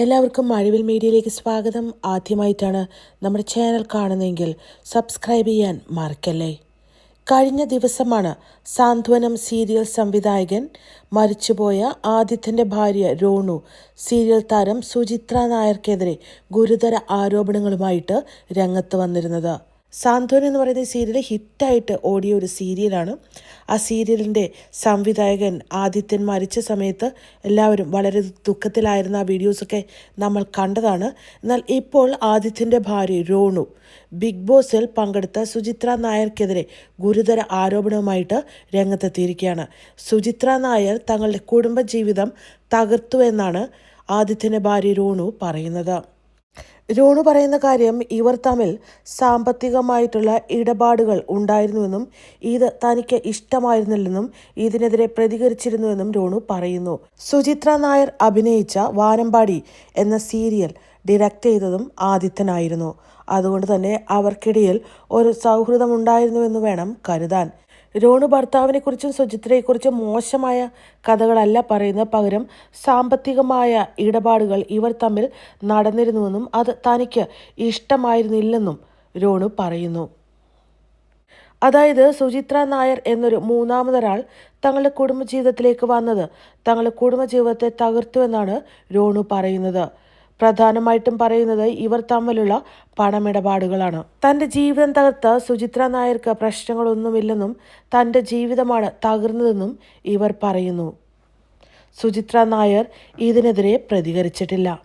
എല്ലാവർക്കും മഴവിൽ മീഡിയയിലേക്ക് സ്വാഗതം. ആദ്യമായിട്ടാണ് നമ്മുടെ ചാനൽ കാണുന്നതെങ്കിൽ സബ്സ്ക്രൈബ് ചെയ്യാൻ മറക്കല്ലേ? കഴിഞ്ഞ ദിവസമാണ് സാന്ത്വനം സീരിയൽ സംവിധായകൻ മരിച്ചുപോയ ആദിത്യന്റെ ഭാര്യ രോണു സീരിയൽ താരം സുചിത്ര നായർക്കെതിരെ ഗുരുതര ആരോപണങ്ങളുമായിട്ട് രംഗത്ത് വന്നിരുന്നത്. സാന്ത്വനം എന്ന് പറയുന്ന സീരിയൽ ഹിറ്റായിട്ട് ഓടിയ ഒരു സീരിയലാണ്. ആ സീരിയലിന്റെ സംവിധായകൻ ആദിത്യൻ മരിച്ച സമയത്ത് എല്ലാവരും വളരെ ദുഃഖത്തിലായിരുന്ന ആ വീഡിയോസൊക്കെ നമ്മൾ കണ്ടതാണ്. എന്നാൽ ഇപ്പോൾ ആദിത്യന്റെ ഭാര്യ രോണു ബിഗ് ബോസിൽ പങ്കെടുത്ത സുചിത്ര നായർക്കെതിരെ ഗുരുതര ആരോപണവുമായിട്ട് രംഗത്തെത്തിയിരിക്കുകയാണ്. സുചിത്ര നായർ തങ്ങളുടെ കുടുംബജീവിതം തകർത്തു എന്നാണ് ആദിത്യന്റെ ഭാര്യ രോണു പറയുന്നത്. രോണു പറയുന്ന കാര്യം ഇവർ തമ്മിൽ സാമ്പത്തികമായിട്ടുള്ള ഇടപാടുകൾ ഉണ്ടായിരുന്നുവെന്നും ഇത് തനിക്ക് ഇഷ്ടമായിരുന്നില്ലെന്നും ഇതിനെതിരെ പ്രതികരിച്ചിരുന്നുവെന്നും രോണു പറയുന്നു. സുചിത്ര നായർ അഭിനയിച്ച വാനമ്പാടി എന്ന സീരിയൽ ഡിറക്റ്റ് ചെയ്തതും ആദിത്യനായിരുന്നു. അതുകൊണ്ട് തന്നെ അവർക്കിടയിൽ ഒരു സൗഹൃദമുണ്ടായിരുന്നുവെന്ന് വേണം കരുതാൻ. രോണു ഭർത്താവിനെക്കുറിച്ചും സുചിത്രയെക്കുറിച്ചും മോശമായ കഥകളല്ല പറയുന്നത്. പകരം സാമ്പത്തികമായ ഇടപാടുകൾ ഇവർ തമ്മിൽ നടന്നിരുന്നുവെന്നും അത് തനിക്ക് ഇഷ്ടമായിരുന്നില്ലെന്നും രോണു പറയുന്നു. അതായത് സുചിത്ര നായർ എന്നൊരു മൂന്നാമതൊരാൾ തങ്ങളുടെ കുടുംബജീവിതത്തിലേക്ക് വന്നത് തങ്ങളുടെ കുടുംബജീവിതത്തെ തകർത്തു എന്നാണ് രോണു പറയുന്നത്. പ്രധാനമായിട്ടും പറയുന്നത് ഇവർ തമ്മിലുള്ള പണമിടപാടുകളാണ്. തന്റെ ജീവിതം തകർത്ത സുചിത്ര നായർക്ക് പ്രശ്നങ്ങളൊന്നുമില്ലെന്നും തന്റെ ജീവിതമാണ് തകർന്നതെന്നും ഇവർ പറയുന്നു. സുചിത്ര നായർ ഇതിനെതിരെ പ്രതികരിച്ചിട്ടില്ല.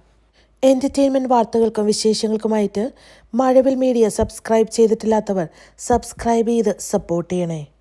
എന്റർടൈൻമെന്റ് വാർത്തകൾക്കും വിശേഷങ്ങൾക്കുമായിട്ട് മഴവിൽ മീഡിയ സബ്സ്ക്രൈബ് ചെയ്തിട്ടില്ലാത്തവർ സബ്സ്ക്രൈബ് ചെയ്ത് സപ്പോർട്ട് ചെയ്യണേ.